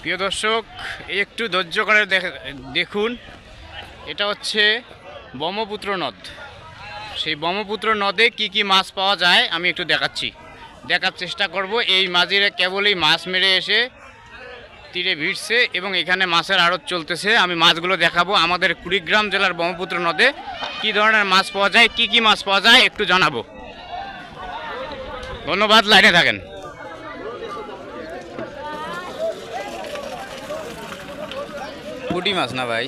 প্রিয় দর্শক, একটু ধৈর্য করে দেখ- দেখুন, এটা হচ্ছে ব্রহ্মপুত্র নদ। সেই ব্রহ্মপুত্র নদে কি কি মাছ পাওয়া যায় আমি একটু দেখাচ্ছি। দেখার চেষ্টা করব, এই মাঝিরা কেবলই মাছ মেরে এসে তীরে ভিড়ছে এবং এখানে মাছের আড়ত চলতেছে। আমি মাছগুলো দেখাবো, আমাদের কুড়িগ্রাম জেলার ব্রহ্মপুত্র নদে কি ধরনের মাছ পাওয়া যায়, কি কি মাছ পাওয়া যায় একটু জানাব। ধন্যবাদ, লাইনে থাকেন। পুঁটি মাছ না ভাই?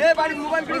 এ বাড়ি মোবাইল করে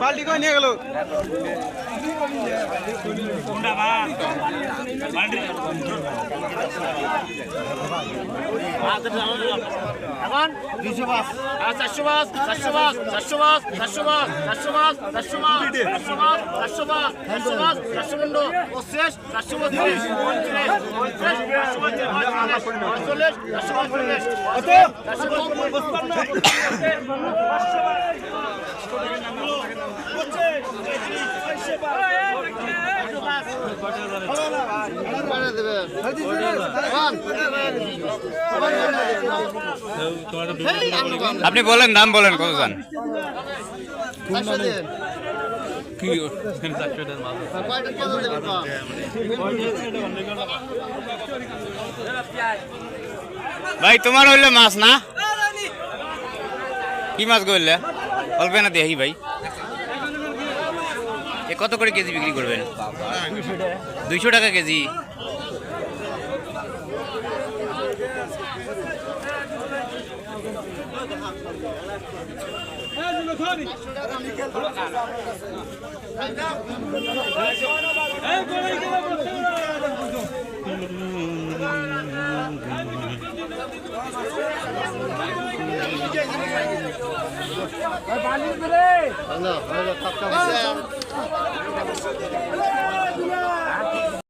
বাল্টি কয় নিয়ে গেল এখন দুশো পাঁচ চারশো পাঁচ চারশো পাঁচ চারশো পাঁচ চারশো পাঁচ চারশো পাঁচ চারশো পাঁচ চারশো পাঁচ চারশো পাঁচ চারশো পাঁচ চারশো পনেরো পঁচিশ চারশো পঁচিশ পঁয়ত্রিশ পঁয়ত্রিশ চারশো পঁয়তাল্লিশ চারশো পঁয়তাল্লিশ চারশো পঁয়তাল্লিশ আপনি বলেন দাম বলেন কত যান ভাই তোমার হইলে মাছ না? কি মাছ করলে অল্প না দেখি ভাই। কত করে কেজি বিক্রি করবেন? দুইশো টাকা কেজি। না